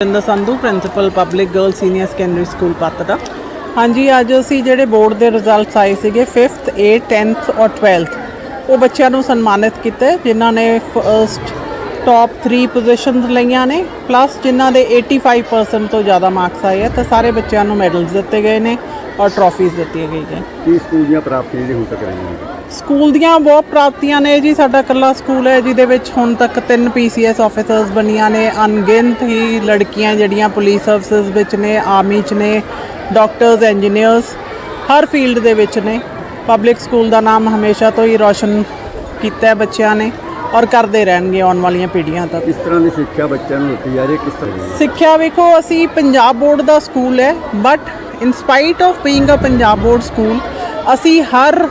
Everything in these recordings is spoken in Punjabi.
Jinder Sandhu principal public girl senior secondary school Patran ਹਾਂਜੀ, ਅੱਜ ਅਸੀਂ ਜਿਹੜੇ ਬੋਰਡ ਦੇ ਰਿਜ਼ਲਟਸ ਆਏ ਸੀਗੇ 5th 8th 10th ਔਰ 12th ਉਹ ਬੱਚਿਆਂ ਨੂੰ ਸਨਮਾਨਿਤ ਕੀਤਾ, ਜਿਨ੍ਹਾਂ ਨੇ ਫਰਸਟ ਟੌਪ 3 ਪੋਜੀਸ਼ਨਸ ਲਈਆਂ ਨੇ ਪਲੱਸ ਜਿਨ੍ਹਾਂ ਦੇ 85% ਤੋਂ ਜ਼ਿਆਦਾ ਮਾਰਕਸ ਆਏ ਆ, ਤਾਂ ਸਾਰੇ ਬੱਚਿਆਂ ਨੂੰ ਮੈਡਲਸ ਦਿੱਤੇ ਗਏ ਨੇ। ਔਰ ਟਰੋਫੀਜ਼ ਦਿੱਤੀਆਂ ਗਈਆਂ। ਕੀ ਸਕੂਲ ਦੀਆਂ ਪ੍ਰਾਪਤੀਆਂ ਜਿਹੜੀ ਹੁਣ ਤੱਕ ਰਹੀਆਂ ਸਕੂਲ ਦੀਆਂ ਬਹੁਤ ਪ੍ਰਾਪਤੀਆਂ ਨੇ ਜੀ। ਸਾਡਾ ਇਕੱਲਾ ਸਕੂਲ ਹੈ ਜਿਹਦੇ ਵਿੱਚ ਹੁਣ ਤੱਕ ਤਿੰਨ ਪੀਸੀਐਸ ਆਫੀਸਰਸ ਬਣੀਆਂ ਨੇ। ਅਣਗਿਣਤ ਹੀ ਲੜਕੀਆਂ ਜਿਹੜੀਆਂ ਪੁਲਿਸ ਸਰਵਿਸਿਜ਼ ਵਿੱਚ ਨੇ ਆਰਮੀ 'ਚ ਨੇ ਡਾਕਟਰਸ ਇੰਜੀਨੀਅਰਸ ਹਰ ਫੀਲਡ ਦੇ ਵਿੱਚ ਨੇ। ਪਬਲਿਕ ਸਕੂਲ ਦਾ ਨਾਮ ਹਮੇਸ਼ਾ ਤੋਂ ਹੀ ਰੌਸ਼ਨ ਕੀਤਾ ਹੈ ਬੱਚਿਆਂ ਨੇ ਔਰ ਕਰਦੇ ਰਹਿਣਗੇ ਆਉਣ ਵਾਲੀਆਂ ਪੀੜ੍ਹੀਆਂ ਤੱਕ। ਕਿਸ ਤਰ੍ਹਾਂ ਦੀ ਸਿੱਖਿਆ ਬੱਚਿਆਂ ਨੂੰ ਦਿੱਤੀ ਜਾ ਰਹੀ ਹੈ ਕਿਸ ਤਰ੍ਹਾਂ ਦੀ? ਸਿੱਖਿਆ ਵੇਖੋ ਅਸੀਂ ਪੰਜਾਬ ਬੋਰਡ ਦਾ ਸਕੂਲ ਹੈ but in spite of being a Punjab board school ਅਸੀਂ ਹਰ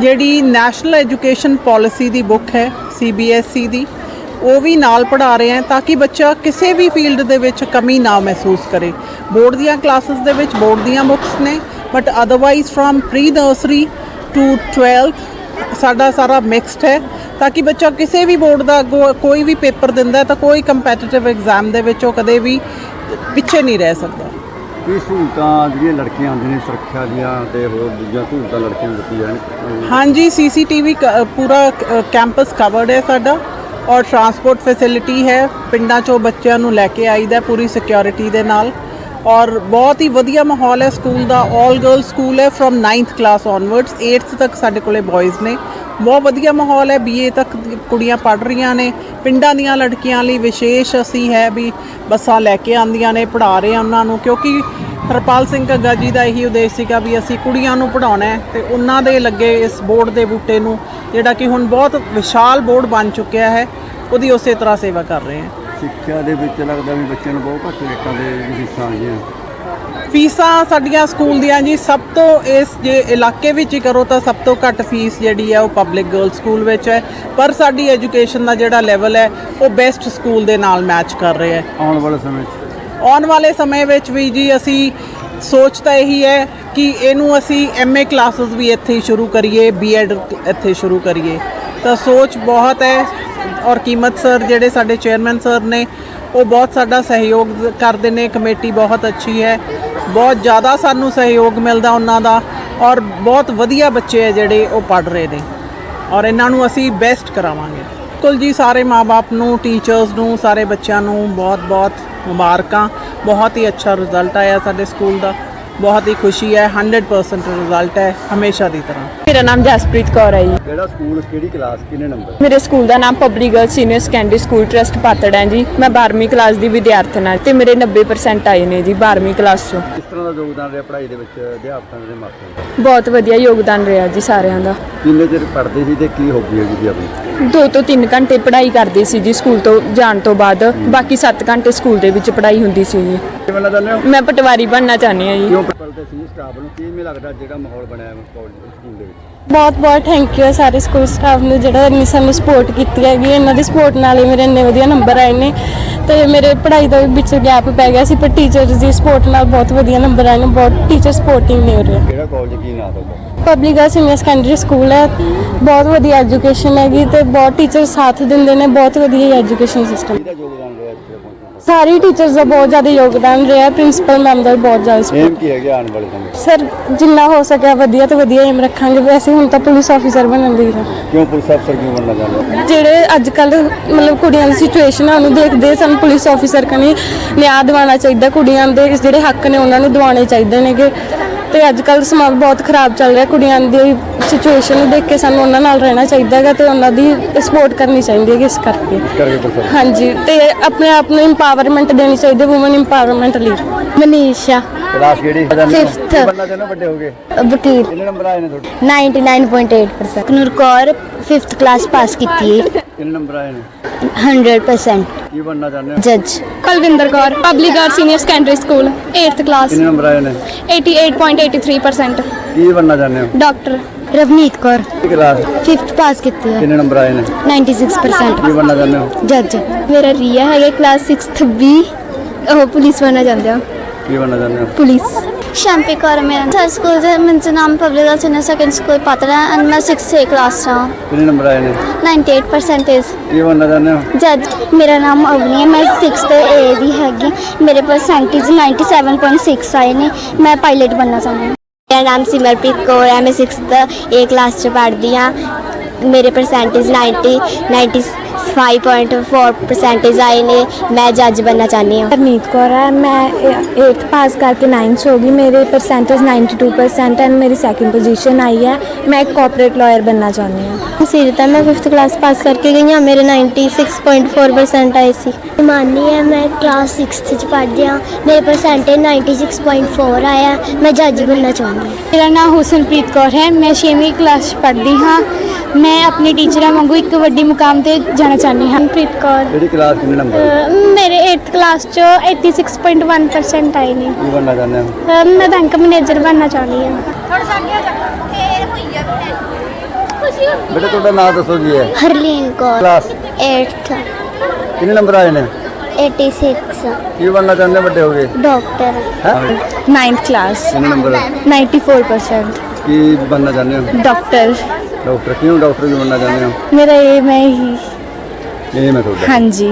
ਜਿਹੜੀ ਨੈਸ਼ਨਲ ਐਜੂਕੇਸ਼ਨ ਪਾਲਿਸੀ ਦੀ ਬੁੱਕ ਹੈ CBSE ਦੀ, ਉਹ ਵੀ ਨਾਲ ਪੜ੍ਹਾ ਰਹੇ ਹਾਂ ਤਾਂ ਕਿ ਬੱਚਾ ਕਿਸੇ ਵੀ ਫੀਲਡ ਦੇ ਵਿੱਚ ਕਮੀ ਨਾ ਮਹਿਸੂਸ ਕਰੇ। ਬੋਰਡ ਦੀਆਂ ਕਲਾਸਿਸ ਦੇ ਵਿੱਚ ਬੋਰਡ ਦੀਆਂ ਬੁੱਕਸ ਨੇ but otherwise from pre nursery to 12th ਸਾਡਾ ਸਾਰਾ ਮਿਕਸਡ ਹੈ ਤਾਂ ਕਿ ਬੱਚਾ ਕਿਸੇ ਵੀ ਬੋਰਡ ਦਾ ਅੱਗੋਂ ਕੋਈ ਵੀ ਪੇਪਰ ਦਿੰਦਾ ਤਾਂ ਕੋਈ ਕੰਪੈਟੀਟਿਵ ਐਗਜ਼ਾਮ ਦੇ ਵਿੱਚ ਉਹ ਕਦੇ ਵੀ ਪਿੱਛੇ ਨਹੀਂ ਰਹਿ ਸਕਦਾ। ਕੀ ਸਹੂਲਤਾਂ ਜਿਹੜੀਆਂ ਲੜਕੀਆਂ ਆਉਂਦੀਆਂ ਨੇ, ਸੁਰੱਖਿਆ ਦੀਆਂ ਤੇ ਹੋਰ ਦੂਜੀਆਂ ਸਹੂਲਤਾਂ ਲੜਕੀਆਂ ਨੂੰ ਦਿੱਤੀਆਂ ਜਾਣ ਹਾਂਜੀ, ਸੀਸੀਟੀਵੀ ਪੂਰਾ ਕੈਂਪਸ ਕਵਰਡ ਹੈ ਸਾਡਾ ਔਰ ਟਰਾਂਸਪੋਰਟ ਫੈਸਿਲਿਟੀ ਹੈ। ਪਿੰਡਾਂ ਚੋਂ ਬੱਚਿਆਂ ਨੂੰ ਲੈ ਕੇ ਆਈਦਾ ਹੈ ਪੂਰੀ ਸਿਕਿਉਰਿਟੀ ਦੇ ਨਾਲ। ਔਰ ਬਹੁਤ ਹੀ ਵਧੀਆ ਮਾਹੌਲ ਹੈ ਸਕੂਲ ਦਾ। 올 ਗਰਲ ਸਕੂਲ ਹੈ from 9th class onwards 8th ਤੱਕ ਸਾਡੇ ਕੋਲੇ ਬॉयਜ਼ ਨੇ। ਬਹੁਤ ਵਧੀਆ ਮਾਹੌਲ ਹੈ ਬੀਏ ਤੱਕ ਕੁੜੀਆਂ ਪੜ੍ਹ ਰਹੀਆਂ ਨੇ। ਪਿੰਡਾਂ ਦੀਆਂ ਲੜਕੀਆਂ ਲਈ ਵਿਸ਼ੇਸ਼ ਅਸੀਂ ਹੈ ਵੀ ਬੱਸਾਂ ਲੈ ਕੇ ਆਉਂਦੀਆਂ ਨੇ, ਪੜ੍ਹਾ ਰਹੇ ਆ ਉਹਨਾਂ ਨੂੰ, ਕਿਉਂਕਿ ਹਰਪਾਲ ਸਿੰਘ ਘੱਗਾ ਜੀ ਦਾ ਇਹੀ ਉਦੇਸ਼ ਸੀਗਾ ਵੀ ਅਸੀਂ ਕੁੜੀਆਂ ਨੂੰ ਪੜਾਉਣਾ ਹੈ ਤੇ ਉਹਨਾਂ ਦੇ ਲੱਗੇ ਇਸ ਬੋਰਡ ਦੇ ਬੂਟੇ ਨੂੰ, ਜਿਹੜਾ ਕਿ ਹੁਣ ਬਹੁਤ ਵਿਸ਼ਾਲ ਬੋਰਡ ਬਣ ਚੁੱਕਿਆ ਹੈ, ਉਹਦੀ ਉਸੇ ਤਰ੍ਹਾਂ ਸੇਵਾ ਕਰ ਰਹੇ ਹਾਂ ਸਿੱਖਿਆ ਦੇ ਵਿੱਚ ਲੱਗਦਾ ਵੀ ਬੱਚਿਆਂ ਨੂੰ ਬਹੁਤ ਘੱਟ ਰੇਟਾਂ ਦੇ ਫੀਸਾਂ ਆਈਆਂ ਫੀਸਾਂ ਸਾਡੀਆਂ ਸਕੂਲ ਦੀਆਂ ਜੀ ਸਭ ਤੋਂ ਇਸ ਜੇ ਇਲਾਕੇ ਵਿੱਚ ਹੀ ਕਰੋ ਤਾਂ ਸਭ ਤੋਂ ਘੱਟ ਫੀਸ ਜਿਹੜੀ ਹੈ ਉਹ ਪਬਲਿਕ ਗਰਲ ਸਕੂਲ ਵਿੱਚ ਹੈ। ਪਰ ਸਾਡੀ ਐਜੂਕੇਸ਼ਨ ਦਾ ਜਿਹੜਾ ਲੈਵਲ ਹੈ ਉਹ ਬੈਸਟ ਸਕੂਲ ਦੇ ਨਾਲ ਮੈਚ ਕਰ ਰਿਹਾ ਹੈ। ਆਉਣ ਵਾਲੇ ਸਮੇਂ 'ਚ? ਆਉਣ ਵਾਲੇ ਸਮੇਂ ਵਿੱਚ ਵੀ ਜੀ ਅਸੀਂ ਸੋਚ ਤਾਂ ਇਹੀ ਹੈ ਕਿ ਇਹਨੂੰ ਅਸੀਂ ਐਮਏ ਕਲਾਸਿਸ ਵੀ ਇੱਥੇ ਹੀ ਸ਼ੁਰੂ ਕਰੀਏ ਬੀਐਡ ਇੱਥੇ ਸ਼ੁਰੂ ਕਰੀਏ। ਤਾਂ ਸੋਚ ਬਹੁਤ ਹੈ ਔਰ ਕੀਮਤ ਸਰ ਜਿਹੜੇ ਸਾਡੇ ਚੇਅਰਮੈਨ ਸਰ ਨੇ, ਉਹ ਬਹੁਤ ਸਾਡਾ ਸਹਿਯੋਗ ਕਰਦੇ ਨੇ, ਕਮੇਟੀ ਬਹੁਤ ਅੱਛੀ ਹੈ। ਬਹੁਤ ਜ਼ਿਆਦਾ ਸਾਨੂੰ ਸਹਿਯੋਗ ਮਿਲਦਾ ਉਹਨਾਂ ਦਾ ਔਰ ਬਹੁਤ ਵਧੀਆ ਬੱਚੇ ਹੈ ਜਿਹੜੇ ਉਹ ਪੜ੍ਹ ਰਹੇ ਨੇ। ਔਰ ਇਹਨਾਂ ਨੂੰ ਅਸੀਂ ਬੈਸਟ ਕਰਾਵਾਂਗੇ। ਬਿਲਕੁਲ ਜੀ ਸਾਰੇ ਮਾਪੇ ਨੂੰ ਟੀਚਰਸ ਨੂੰ, ਸਾਰੇ ਬੱਚਿਆਂ ਨੂੰ ਬਹੁਤ-ਬਹੁਤ ਮੁਬਾਰਕਾਂ। ਬਹੁਤ ਹੀ ਅੱਛਾ ਰਿਜ਼ਲਟ ਆਇਆ ਸਾਡੇ ਸਕੂਲ ਦਾ। ਬਹੁਤ ਹੀ ਖੁਸ਼ੀ ਹੈ। 100% ਰਿਜ਼ਲਟ ਹੈ ਹਮੇਸ਼ਾ ਦੀ ਤਰ੍ਹਾਂ। ਮੇਰਾ ਨਾਮ ਜਸਪ੍ਰੀਤ ਕੌਰ ਹੈ ਜੀ। ਕਿਹੜਾ ਸਕੂਲ ਕਿਹੜੀ ਕਲਾਸ ਕਿੰਨੇ ਨੰਬਰ ਮੇਰੇ ਸਕੂਲ ਦਾ ਨਾਮ public girl senior secondary school trust Patran ਹੈ ਜੀ। ਮੈਂ 12ਵੀਂ ਕਲਾਸ ਦੀ ਵਿਦਿਆਰਥਣ ਹਾਂ ਤੇ ਮੇਰੇ 90% ਆਏ ਨੇ ਜੀ 12ਵੀਂ ਕਲਾਸ ਚੋਂ। ਕਿਸ ਤਰ੍ਹਾਂ ਦਾ ਯੋਗਦਾਨ ਰਿਹਾ ਪੜ੍ਹਾਈ ਦੇ ਵਿੱਚ ਅਧਿਆਪਕਾਂ ਦੇ ਮਾਪਿਆਂ ਦਾ? ਬਹੁਤ ਵਧੀਆ ਯੋਗਦਾਨ ਰਿਹਾ ਜੀ ਸਾਰਿਆਂ ਦਾ। ਕਿੰਨੇ ਚਿਰ ਪੜ੍ਹਦੇ ਸੀ ਤੇ ਕੀ ਹੈ ਜੀ ਆਪਣੀ? 2 ਤੋਂ 3 ਘੰਟੇ ਪੜ੍ਹਾਈ ਕਰਦੀ ਸੀ ਜੀ ਸਕੂਲ ਤੋਂ ਜਾਣ ਤੋਂ ਬਾਅਦ। ਬਾਕੀ 7 ਘੰਟੇ ਸਕੂਲ ਦੇ ਵਿੱਚ ਪੜ੍ਹਾਈ ਹੁੰਦੀ ਸੀ ਜੀ। ਮੈਂ ਪਟਵਾਰੀ ਬਣਨਾ ਚਾਹੁੰਦੀ ਹਾਂ ਜੀ। ਕਿਉਂ ਪੜ੍ਹਦੇ ਸੀ ਸਟਾਫ ਨੂੰ ਕਿਵੇਂ ਲੱਗਦਾ ਜਿਹੜਾ ਮਾਹੌਲ ਬਣਿਆ ਹੈ ਕਾਲਜ ਸਕੂਲ ਦੇ ਵਿੱਚ? ਬਹੁਤ ਬਹੁਤ ਥੈਂਕ ਯੂ ਸਾਰੇ ਸਕੂਲ ਸਟਾਫ ਨੂੰ ਜਿਹੜਾ ਇੰਨੀ ਸਾਨੂੰ ਸਪੋਰਟ ਕੀਤੀ ਹੈਗੀ ਇਹਨਾਂ ਦੀ ਸਪੋਰਟ ਨਾਲ ਹੀ ਮੇਰੇ ਇੰਨੇ ਵਧੀਆ ਨੰਬਰ ਆਏ ਨੇ ਤੇ ਮੇਰੇ ਪੜ੍ਹਾਈ ਦਾ ਵੀ ਵਿੱਚ ਗੈਪ ਪੈ ਗਿਆ ਸੀ ਪਰ ਟੀਚਰਸ ਦੀ ਸਪੋਰਟ ਨਾਲ ਬਹੁਤ ਵਧੀਆ ਨੰਬਰ ਆਏ ਨੇ ਬਹੁਤ ਟੀਚਰ ਸਪੋਰਟਿੰਗ ਨੇ ਹੋ ਰਹੇ ਕਿਹੜਾ ਕਾਲਜ ਕੀ ਨਾਮ ਤੁਹਾਡਾ? ਪਬਲਿਕ ਆ ਸੀਨੀਅਰ ਸੈਕੰਡਰੀ ਸਕੂਲ ਹੈ। ਬਹੁਤ ਵਧੀਆ ਐਜੂਕੇਸ਼ਨ ਹੈਗੀ ਤੇ ਬਹੁਤ ਟੀਚਰ ਸਾਥ ਦਿੰਦੇ ਨੇ ਬਹੁਤ ਵਧੀਆ ਐਜੂਕੇਸ਼ਨ ਸਿਸਟਮ ਕਿਹਦਾ ਯੋਗਦਾਨ ਰਿਹਾ ਇੱਥੇ ਪਹੁੰਚਣ ਦਾ ਸਾਰੇ ਟੀਚਰਸ ਦਾ ਬਹੁਤ ਜ਼ਿਆਦਾ ਯੋਗਦਾਨ ਰਿਹਾ ਪ੍ਰਿੰਸੀਪਲ ਮੈਮ ਦਾ ਵੀ ਬਹੁਤ ਜ਼ਿਆਦਾ ਏਮ ਕੀ ਹੈਗਾ ਆਉਣ ਵਾਲੇ ਸਮੇਂ 'ਚ? ਸਰ ਜਿੰਨਾ ਹੋ ਸਕਿਆ ਵਧੀਆ ਤੋਂ ਵਧੀਆ ਏਮ ਰੱਖਾਂਗੇ ਵੈਸੇ ਹੁਣ ਤਾਂ ਪੁਲਿਸ ਆਫੀਸਰ ਬਣਨ ਦੀ ਹੈ ਕਿਉਂ ਪੁਲਿਸ ਅਫਸਰ ਕਿਉਂ ਬਣਨਾ ਚਾਹੁੰਦੇ ਹੋ? ਜਿਹੜੇ ਅੱਜ ਕੱਲ ਮਤਲਬ ਕੁੜੀਆਂ ਦੀ ਸਿਚੁਏਸ਼ਨ ਆ ਉਹਨੂੰ ਦੇਖਦੇ ਸਾਨੂੰ ਪੁਲਿਸ ਆਫੀਸਰ ਕਨੀ ਨਿਆਂ ਦਿਵਾਉਣਾ ਚਾਹੀਦਾ ਕੁੜੀਆਂ ਦੇ ਜਿਹੜੇ ਹੱਕ ਨੇ ਉਹਨਾਂ ਨੂੰ ਦਿਵਾਉਣੇ ਚਾਹੀਦੇ ਨੇਗੇ ਤੇ ਅੱਜ ਕੱਲ ਸਮਾਜ ਬਹੁਤ ਖਰਾਬ ਚੱਲ ਰਿਹਾ। ਕੁੜੀਆਂ ਦੀ ਸਿਚੁਏਸ਼ਨ ਨੂੰ ਦੇਖ ਕੇ ਸਾਨੂੰ ਉਹਨਾਂ ਨਾਲ ਰਹਿਣਾ ਚਾਹੀਦਾ ਹੈਗਾ ਤੇ ਉਹਨਾਂ ਦੀ ਸਪੋਰਟ ਕਰਨੀ ਚਾਹੀਦੀ ਹੈ ਇਸ ਕਰਕੇ। ਹਾਂਜੀ ਤੇ ਆਪਣੇ ਆਪ ਨੂੰ ਇੰਪਾਵਰਮੈਂਟ ਦੇਣੀ ਚਾਹੀਦੀ ਵੂਮਨ ਇੰਪਾਵਰਮੈਂਟ ਲਈ। ਮਨੀਸ਼ਾ। ਕਲਾਸ ਕਿਹੜੀ Fifth. ਕੀ ਬਣਨਾ ਚਾਹੁੰਦੇ ਹੋ ਵੱਡੇ ਹੋ ਗਏ ਵਕੀਲ ਕਿੰਨੇ ਨੰਬਰ ਆਏ ਨੇ ਤੁਹਾਡੇ 99.8% ਨੂਰ ਕੌਰ 5th ਕਲਾਸ ਪਾਸ ਕੀਤੀ ਹੈ ਕਿੰਨੇ ਨੰਬਰ ਆਏ ਨੇ 100% ਕੀ ਬਣਨਾ ਚਾਹੁੰਦੇ ਹੋ ਜੱਜ Kulwinder Kaur public art senior secondary school 8th class ਕਿੰਨੇ ਨੰਬਰ ਆਏ ਨੇ 88.83% ਕੀ ਬਣਨਾ ਚਾਹੁੰਦੇ ਹੋ ਡਾਕਟਰ ਰਵਨੀਤ ਕੌਰ ਕੀ ਕਲਾਸ 5th ਪਾਸ ਕੀਤੀ ਹੈ ਕਿੰਨੇ ਨੰਬਰ ਆਏ ਨੇ 96% ਕੀ ਬਣਨਾ ਚਾਹੁੰਦੇ ਹੋ ਜੱਜ ਮੇਰਾ ਰੀਆ ਹੈਗਾ ਕਲਾਸ 6th B ਉਹ ਪੁਲਿਸ ਬਣਨਾ ਚਾਹੁੰਦੇ ਆ ਕੀ ਬਣਨਾ ਚਾਹੁੰਦੇ ਹੋ? ਪੁਲਿਸ। ਸ਼ੈਂਪੀ ਕੌਰ ਮੇਰਾ। ਸਰ ਸਕੂਲ ਦਾ ਮੇਰਾ ਨਾਮ public girl senior second school Patran and ਮੈਂ 6th ਕਲਾਸ ਚ ਹਾਂ। ਕਿੰਨੇ ਨੰਬਰ ਆਏ ਨੇ? 98% ਕੀ ਬਣਨਾ ਚਾਹੁੰਦੇ ਹੋ? ਜਦ ਮੇਰਾ ਨਾਮ ਅਵਨੀ ਹੈ ਮੈਂ 6th ਏ ਦੀ ਹੈਗੀ। ਮੇਰੇ ਪਰਸੈਂਟੇਜ 97.6 ਆਏ ਨੇ। ਮੈਂ ਪਾਇਲਟ ਬਣਨਾ ਚਾਹੁੰਦੀ ਹਾਂ। ਮੇਰਾ ਨਾਮ ਸਿਮਰਪ੍ਰੀਤ ਕੌਰ ਹੈ ਮੈਂ 6th ਏ ਕਲਾਸ ਚ ਪੜ੍ਹਦੀ ਹਾਂ। ਮੇਰੇ ਪਰਸੈਂਟੇਜ 90 95.4 ਪਰਸੈਂਟੇਜ ਆਏ ਨੇ। ਮੈਂ ਜੱਜ ਬਣਨਾ ਚਾਹੁੰਦੀ ਹਾਂ। ਹਰਨੀਤ ਕੌਰ ਹੈ। ਮੈਂ 8th ਪਾਸ ਕਰਕੇ 9th 'ਚ ਹੋ ਗਈ। ਮੇਰੇ ਪਰਸੈਂਟੇਜ 92% ਐਂਡ ਮੇਰੀ ਸੈਕਿੰਡ ਪੋਜੀਸ਼ਨ ਆਈ ਹੈ। ਮੈਂ ਇੱਕ ਕਾਰਪੋਰੇਟ ਲਾਇਰ ਬਣਨਾ ਚਾਹੁੰਦੀ ਹਾਂ। ਸੀਰਤਾ ਮੈਂ 5th ਕਲਾਸ ਪਾਸ ਕਰਕੇ ਗਈ ਹਾਂ। ਮੇਰੇ 96.4% ਆਏ ਸੀ। ਮਾਨੀ ਹੈ ਮੈਂ ਕਲਾਸ 6th ਚ ਪੜ੍ਹਦੀ ਹਾਂ। ਮੇਰੇ ਪਰਸੈਂਟੇਜ 96.4 ਆਇਆ ਮੈਂ ਜੱਜ ਬਣਨਾ ਚਾਹੁੰਦੀ ਹਾਂ। ਮੇਰਾ ਨਾਮ ਹੁਸਨਪ੍ਰੀਤ ਕੌਰ ਹੈ। ਮੈਂ 6ਵੀਂ ਕਲਾਸ 'ਚ ਪੜ੍ਹਦੀ ਹਾਂ। ਮੈਂ ਆਪਣੇ ਟੀਚਰਾਂ ਵਾਂਗੂ ਇੱਕ ਵੱਡੀ ਮੁਕਾਮ ਤੇ ਜਾਣਾ ਚਾਹੁੰਦੀ ਹਾਂ। ਪ੍ਰੀਤ ਕੌਰ। ਕਿਹੜੀ ਕਲਾਸ ਕਿੰਨੇ ਨੰਬਰ ਮੇਰੇ 8th ਕਲਾਸ 'ਚ 86.1% ਆਏ ਨੇ। ਕੀ ਬਣਨਾ ਚਾਹੁੰਦੇ ਹੋ? ਅਹ ਮੈਂ ਬੈਂਕ ਮੈਨੇਜਰ ਬਣਨਾ ਚਾਹੁੰਦੀ ਹਾਂ। ਬੇਟਾ ਤੁਹਾਡਾ ਨਾਮ ਦੱਸੋ ਜੀ ਹੈ ਹਰਲੀਨ ਕੌਰ। ਕਲਾਸ 8th ਕਿੰਨੇ ਨੰਬਰ ਆਏ ਨੇ? 86 ਕੀ ਬਣਨਾ ਚਾਹੁੰਦੇ ਹੋ ਵੱਡੇ ਹੋ ਗਏ ਡਾਕਟਰ ਹੈ? 9th ਕਲਾਸ ਕਿੰਨੇ ਨੰਬਰ 94% ਕੀ ਬਣਨਾ ਚਾਹੁੰਦੇ ਹੋ? ਡਾਕਟਰ ਡਾਕਟਰ ਕਿਉਂ ਡਾਕਟਰ ਕੀ ਬਣਨਾ ਚਾਹੁੰਦੇ ਹੋ? ਮੇਰਾ ਇਹ ਮੈਂ ਹੀ ਇਹ ਮੈਂ ਤੁਹਾਡਾ ਹਾਂਜੀ।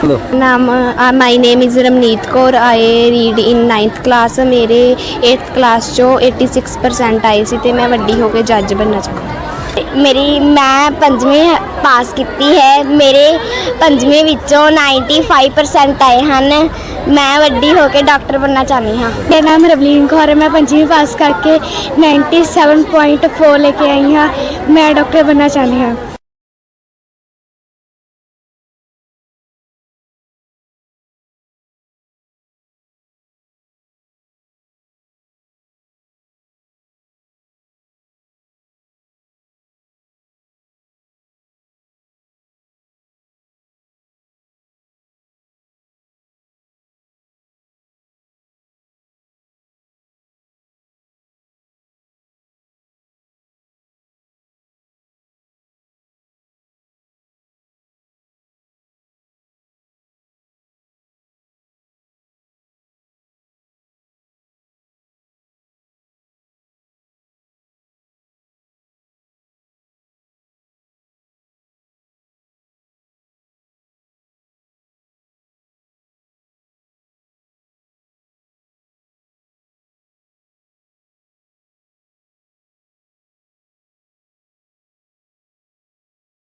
ਚਲੋ। ਨਾਮ my name is Ramneet Kaur. I read in 9th class ਮੇਰੇ 8th ਕਲਾਸ ਚੋਂ 86% ਆਏ ਸੀ ਤੇ ਮੈਂ ਵੱਡੀ ਹੋ ਕੇ ਜੱਜ ਬਣਨਾ ਚਾਹੁੰਦੀ। ਮੇਰੀ ਮੈਂ ਪੰਜਵੀਂ ਪਾਸ ਕੀਤੀ ਹੈ। ਮੇਰੇ ਪੰਜਵੀਂ ਵਿੱਚੋਂ 95% ਆਏ ਹਨ। ਮੈਂ ਵੱਡੀ ਹੋ ਕੇ ਡਾਕਟਰ ਬਣਨਾ ਚਾਹੁੰਦੀ ਹਾਂ। ਮੇਰਾ ਨਾਮ ਰਵਲੀਨ ਕੌਰ ਹੈ। ਮੈਂ ਪੰਜਵੀਂ ਪਾਸ ਕਰਕੇ 97.4 ਲੈ ਕੇ ਆਈ ਹਾਂ। ਮੈਂ ਡਾਕਟਰ ਬਣਨਾ ਚਾਹੁੰਦੀ ਹਾਂ।